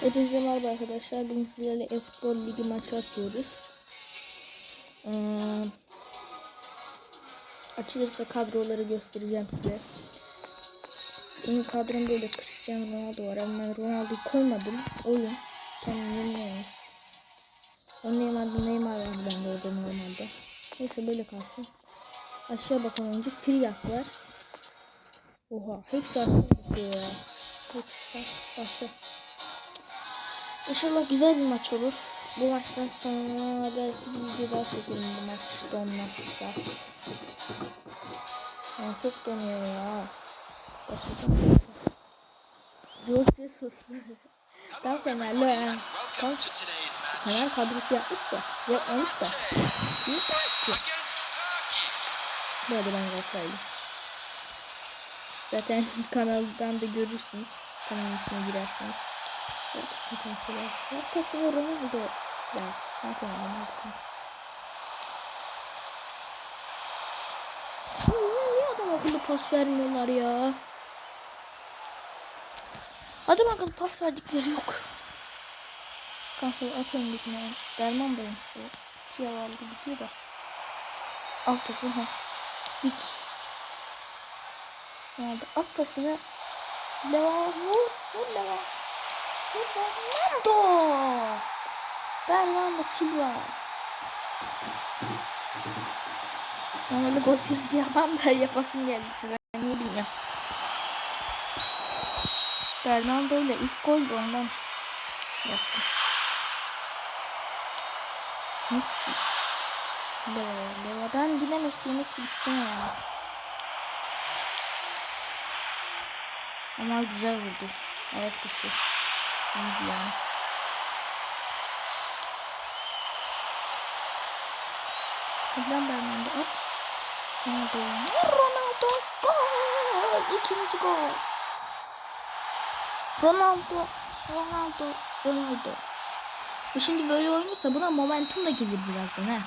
Hepinize merhaba arkadaşlar. Bugün sizlerle e-futbol ligi maçı atıyoruz. Ee, açılırsa kadroları göstereceğim size. Benim kadrom böyle Cristiano Ronaldo var ama ben Ronaldo'yu koymadım. Oyun. Kendim yenilemiyoruz. O Neymar'da Neymar var bende orada normalde. Neyse böyle kalsın. Aşağı bakan oyuncu Filyas var. Oha hepsi bakıyor ya. Geç, başla. İnşallah güzel bir maç olur. Bu maçtan sonra belki bir video daha çekelim bu maç donmazsa. Ya çok donuyor ya. Başlayalım. George Jesus. Tam Fenerli ha. Tam Fener kadrosu yapmışsa. Yapmamış da. Büyük maççı. Bu arada ben Galatasaraylı. Zaten kanaldan da görürsünüz. Kanalın içine girerseniz. Arkasını kanser Arkasını Ronaldo. Ya ne yapayım Ronaldo kanka. Niye adam akıllı pas vermiyorlar ya? Adam akıllı pas verdikleri yok. Kanser at öndekine. Derman bayım şu. Siyah aldı gidiyor da. Alt topu ha. Dik. Nerede? At pasını. Leva vur. Vur Leva. Fernando. Bernardo Silva. Normalde gol sevinci yapmam da yapasım geldi bu sefer. Niye bilmiyorum. Bernardo ile ilk gol ondan yaptım. Messi. Leva'ya. Leva'dan yine Messi. Messi gitsene ya. Ama güzel vurdu. Ayak dışı. İyiydi yani. Hadi lan Bernardo at. Ronaldo vur Ronaldo gol. İkinci gol. Ronaldo Ronaldo Ronaldo. Bu şimdi böyle oynarsa buna momentum da gelir birazdan ha.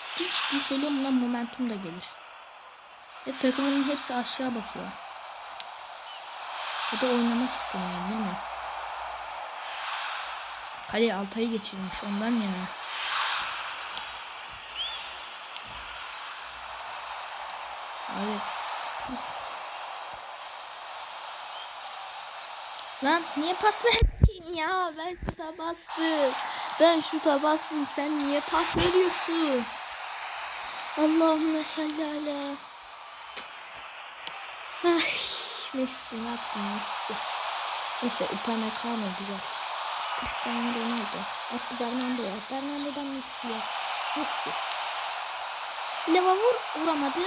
Ciddi ciddi söylüyorum buna momentum da gelir. Ya takımın hepsi aşağı bakıyor. Ya oynamak istemiyorum değil mi? Kale Altay'ı geçirmiş ondan ya. Abi. Yes. Lan niye pas verdin ya? Ben şuta bastım. Ben şuta bastım. Sen niye pas veriyorsun? Allahümme salli ala. Ay, Messi ne yaptın Messi? Neyse Upamecano güzel. Cristiano Ronaldo. Attı Bernardo'ya. Bernardo'dan Messi'ye. Messi. Leva vur. Vuramadı.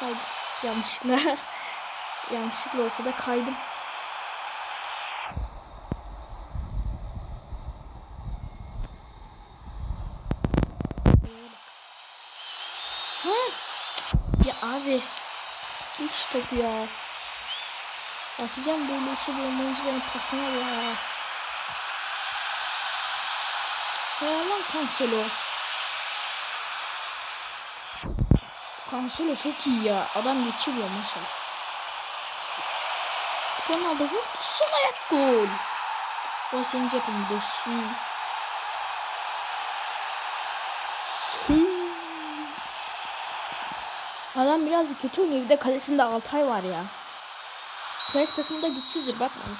Kaydık. Yanlışlıkla. Yanlışlıkla olsa da kaydım. Ya abi. Şu topu ya. Başlayacağım böyle işe benim oyuncuların pasına ya. Ya lan Cancelo. Cancelo çok iyi ya. Adam geçiriyor maşallah. Ronaldo vurdu son ayak gol. Bu senin cebimde şu. Şu. Adam biraz kötü oynuyor. Bir de kalesinde Altay var ya. Belki takımda güçsüzdür bakmayın.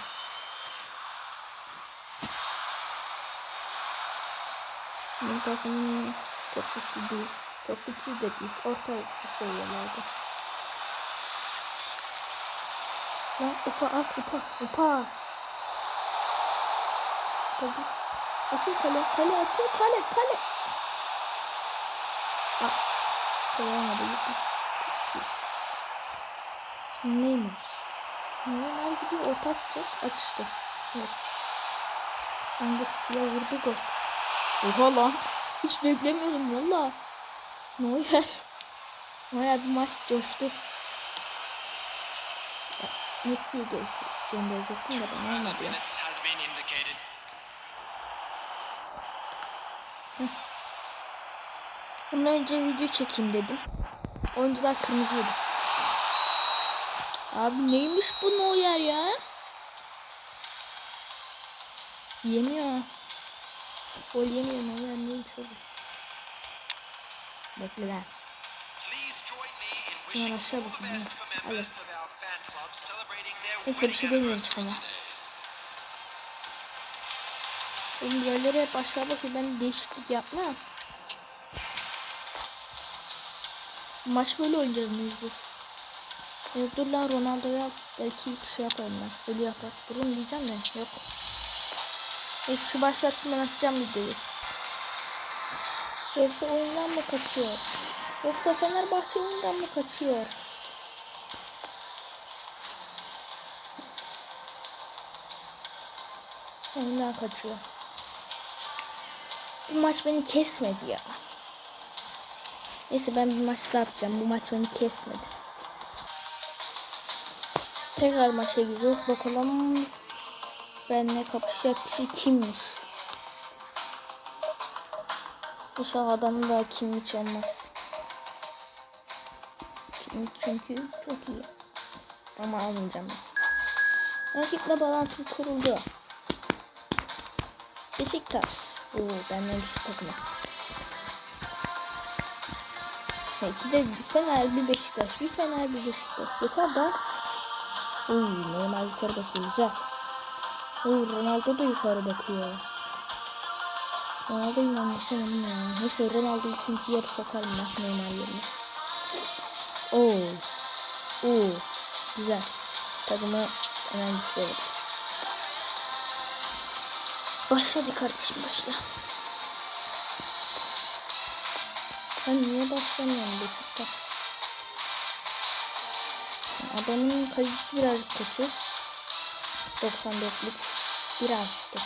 Benim takımım çok güçlü değil. Çok güçsüz de değil. Orta seviyelerde. Lan upa al upa upa. Hadi. Açıl kale kale açıl kale kale. Aa, koyamadı gitti. Şimdi Neymar. Neymar gidiyor orta atacak. Atıştı. Evet. Ben de siyah vurdu gol. Oha lan. Hiç beklemiyordum valla. Neuer. Neuer bir maç coştu. Messi'yi gö gönderecektim de ben olmadı ya. Bundan önce video çekeyim dedim. Oyuncular kırmızı yedi. Abi neymiş bu Neuer ya? Yemiyor. Gol yemiyor. Ne yer neymiş oğlum. Bekle lan. Şunlar aşağı bakayım. Alex. Neyse bir şey demiyorum sana. Oğlum diğerleri hep aşağı bakıyor. Ben değişiklik yapmam. Maç böyle oynayacağız mecbur. Yok dur lan Ronaldo'yu al. Belki ilk şey yaparım ben. Öyle yapar. Durun diyeceğim de yok. Neyse şu başlatsın ben atacağım videoyu. Yoksa oyundan mı kaçıyor? Yoksa Fenerbahçe oyundan mı kaçıyor? Oyundan kaçıyor. Bu maç beni kesmedi ya. Neyse ben bir maç daha yapacağım. Bu maç beni kesmedi. Tekrar maça gidiyoruz. Bakalım benimle kapışacak kişi kimmiş? İnşallah adamın da kimmiş olmaz. Kimmiş çünkü çok iyi. Ama almayacağım ben. Rakiple bağlantım kuruldu. Beşiktaş. Oo benden güçlü takımı. Belki de bir Fener bir Beşiktaş. Bir Fener bir Beşiktaş. Yeter da. Uy Neymar yukarı bakıyor. Güzel. Uy Ronaldo da yukarı bakıyor. Ronaldo'yu anlatsana ya. Neyse Ronaldo ikinci yarı sokarım ben Neymar yerine. Oo. Oo. Güzel. Takımı hemen güçlü olabilir. Başladı kardeşim başla. Ben niye başlamıyorum Beşiktaş? Adamın kalecisi birazcık kötü. 94'lük. Birazcık kötü.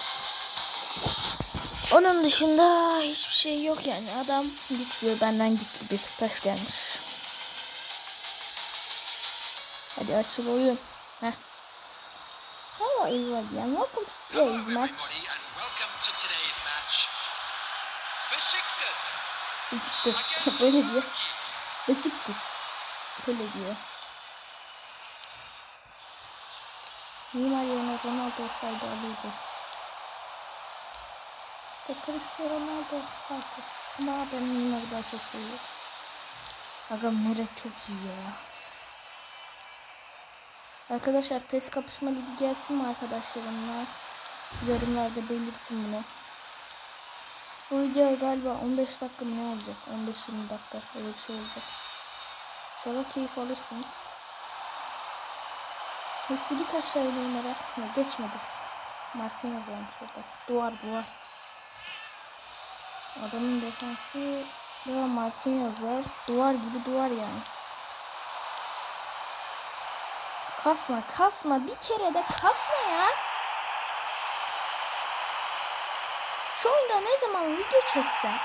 Onun dışında hiçbir şey yok yani. Adam güçlü, benden güçlü Beşiktaş gelmiş. Hadi açıl oyun. Heh. Hello everybody and welcome to today's match. Besiktas böyle diyor. Besiktas böyle diyor. Neymar yerine Ronaldo olsaydı alırdı. De Cristiano Ronaldo farkı. Ama ben Neymar'ı daha çok seviyorum. Aga Meret çok iyi ya. Arkadaşlar PES kapışma ligi gelsin mi arkadaşlarımla? Yorumlarda belirtin bunu. Bu video galiba 15 dakika ne olacak? 15-20 dakika öyle bir şey olacak. İnşallah keyif alırsınız. Messi git aşağıya Neymar'a. Ya geçmedi. Marquinhos varmış orada. Duvar duvar. Adamın defansı da Marquinhos var. Duvar gibi duvar yani. Kasma kasma bir kere de kasma ya. Şu oyunda ne zaman video çeksem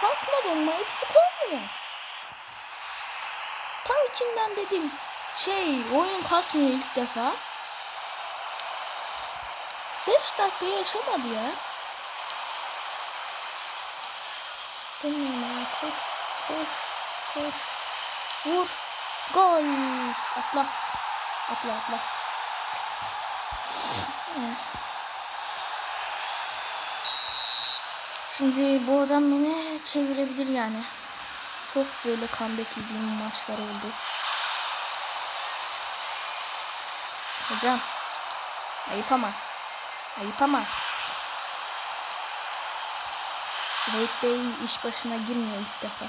kasma donma eksik olmuyor. Tam içinden dedim şey oyun kasmıyor ilk defa. 5 dakika yaşamadı ya. Dönmeyin koş koş koş. Vur. Gol. Atla. Atla atla. Şimdi bu adam beni çevirebilir yani. Çok böyle comeback yediğim maçlar oldu. Hocam. Ayıp ama. Ayıp ama. Cüneyt Bey iş başına girmiyor ilk defa.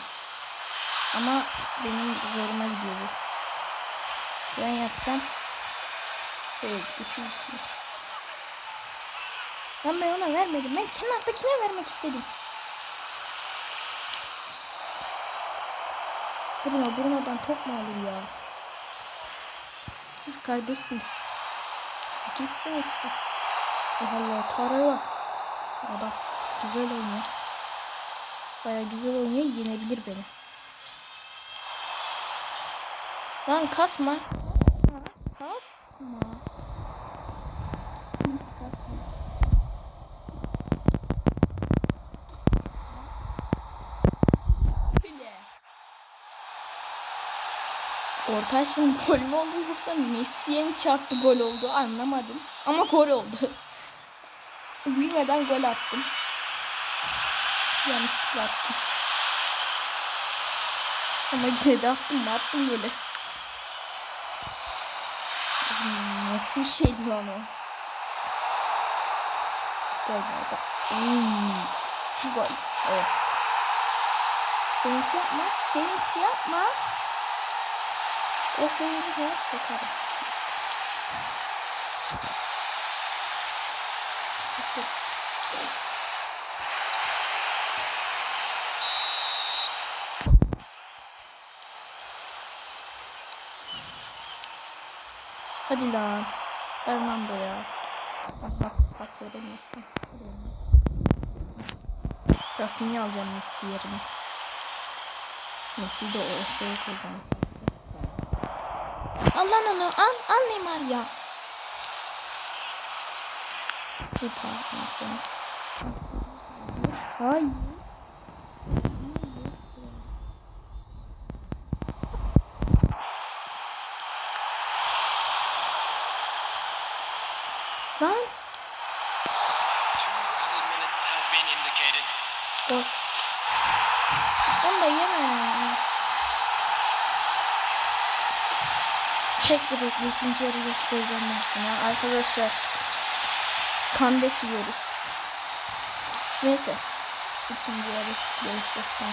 Ama benim zoruma gidiyor bu. Ben yapsam Evet, defeat. Lan ben ona vermedim. Ben kenardakine vermek istedim. Bruno, Bruno'dan top mu alır ya? Siz kardeşsiniz. İkisiniz siz. Allah, Tara'ya bak. Adam güzel oynuyor. Baya güzel oynuyor, yenebilir beni. Lan kasma. Kasma. Orta şimdi gol mü oldu yoksa Messi'ye mi çarptı gol oldu anlamadım. Ama gol oldu. Bilmeden gol attım. Yanlışlıkla attım. Ama yine de attım mı attım böyle. Hmm, Nasıl bir şeydi lan o? Gol nerede? Gol. Evet. Sevinç yapma. Sevinç yapma. O sevinci sana sokarım. Hadi lan. Fernando ya. Bak bak pas veremiyorsun. Rafinha alacağım Messi yerine. Messi de o soğuk oradan. Al lan onu al al Neymar ya. Seni. Hayır. Lan. Gol. Onu da yeme. Bekle bekle ikinci yarı göstereceğim ben sana. Arkadaşlar. Comeback yiyoruz. Neyse. İkinci yarı görüşeceğiz sonra.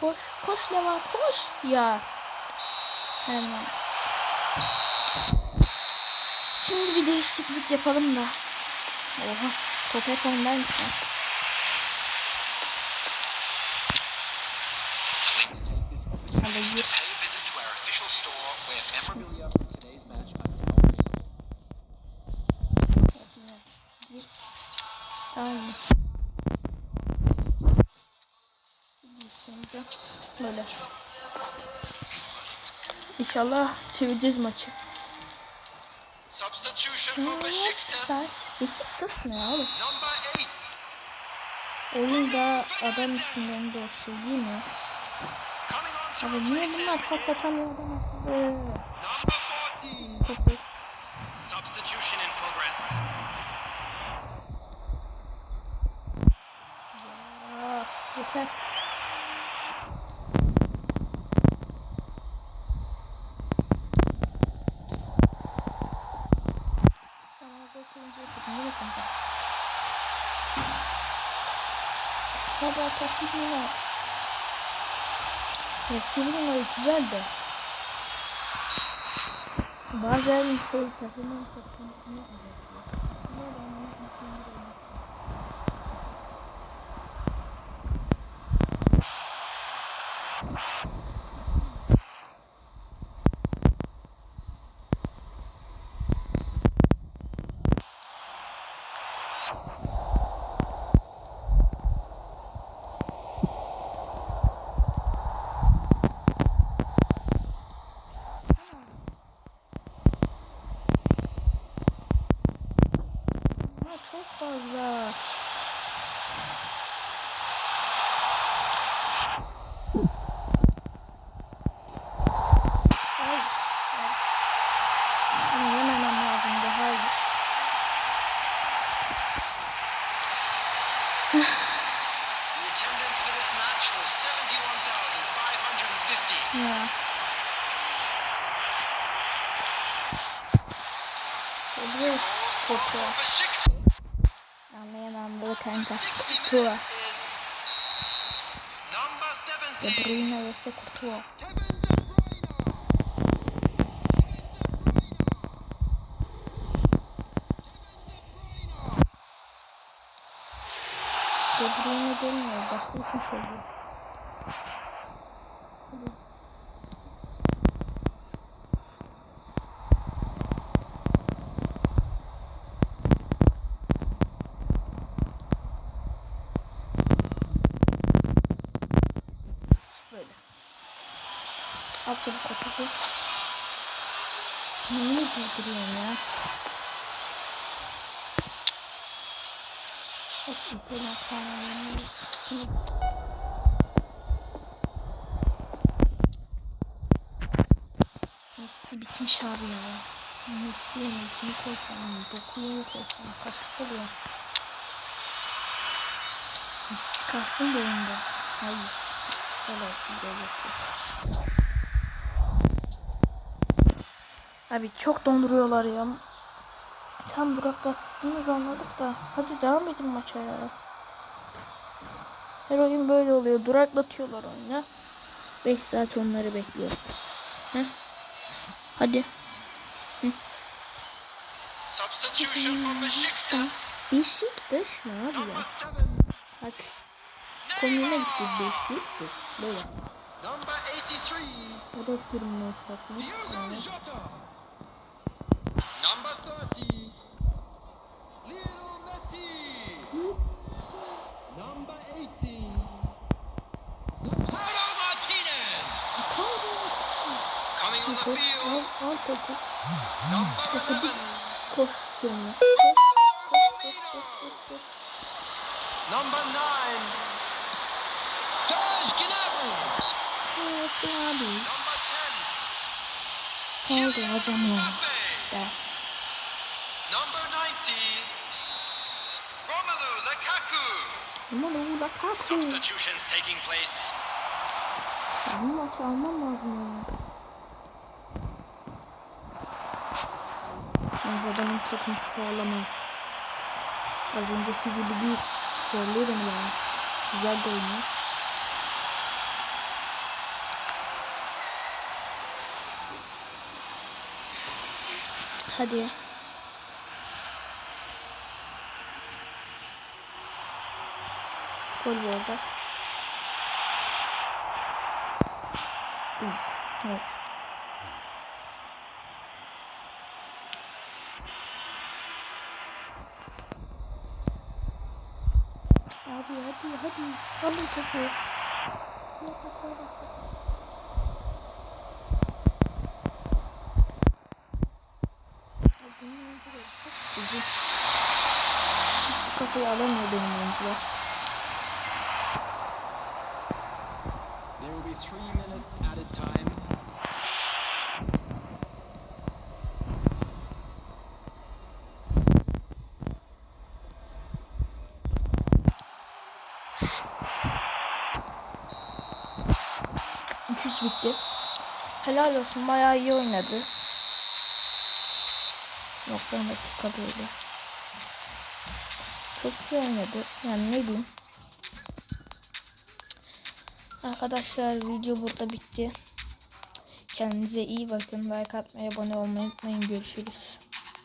Koş, koş Levan, koş. Ya. Hernandez. Şimdi bir değişiklik yapalım da. Oha. Top hep ondaymış lan. Tamam mı? De. Böyle. İnşallah çevireceğiz maçı. Beşiktaş. Beşiktaş ne eight. Oyunda adam isimlerinde olsa değil mi? Abi niye bunlar pas atamıyor adam akıllı? number 14. Topu. Substitution in progress. Ya, yeter. Yapıyordun değil mi kanka? Roberto Firmino. Ya Firmino güzel de. Bazen şey takımın takımını uzatıyor. Ama ben bunu takımını Ama çok fazla. Hayır. hayır. Bunu yememem lazımdı. Hayır. The attendance for this match was 71,550. Ya. Geliyor topu. For Besiktas, Anlayan anladı kanka. 60 Kurtuğa. minutes is number De 17. Bruyne vs Kurtuğa. Kevin De Bruyne. De Bruyne demiyor. Başka isim söylüyor. Böyle. Al çabuk o topu. Neyini durduruyorsun ya? Nasıl penaltı yemeyiz? Messi bitmiş abi ya. Messi mi? Kimi koysam? Dokuyu mu koysam? Kaşık oluyor. Messi kalsın da oyunda. Hayır. Salak bir de yok. Abi çok donduruyorlar ya. Tam duraklattığımız anladık da. Hadi devam edin maça ya. Her oyun böyle oluyor. Duraklatıyorlar oyunu. 5 saat onları bekliyoruz. Heh. Hadi. Besiktas. Beşiktaş ne abi ya? Bak komiğime gitti Beşiktaş. Böyle. number 83, O da. Number 30, Lionel Messi. Number 18, Lautaro Martinez. Coming on the field, number Topu 11, dik. Koş number 9, Serge Gnabry. Koş abi. Number 10, Ne oldu hocam ya? Mbappe. De. Number 90, Romelu Lukaku. Ya Bu maçı almam lazım ya. Yalnız adamın takım sağlamı. Az önceki gibi değil. Zorluyor beni baya. Güzel de oynuyor. Hadi. Gol bu arada. Evet. Abi hadi hadi. Alın topu. Ya topu alın. Benim oyuncular çok uzun. Kafayı alamıyor benim oyuncular. Bitti. Helal olsun bayağı iyi oynadı. 90 dakika böyle. Çok iyi oynadı. Yani ne diyeyim. Arkadaşlar video burada bitti. Kendinize iyi bakın. Like atmayı, abone olmayı unutmayın. Görüşürüz.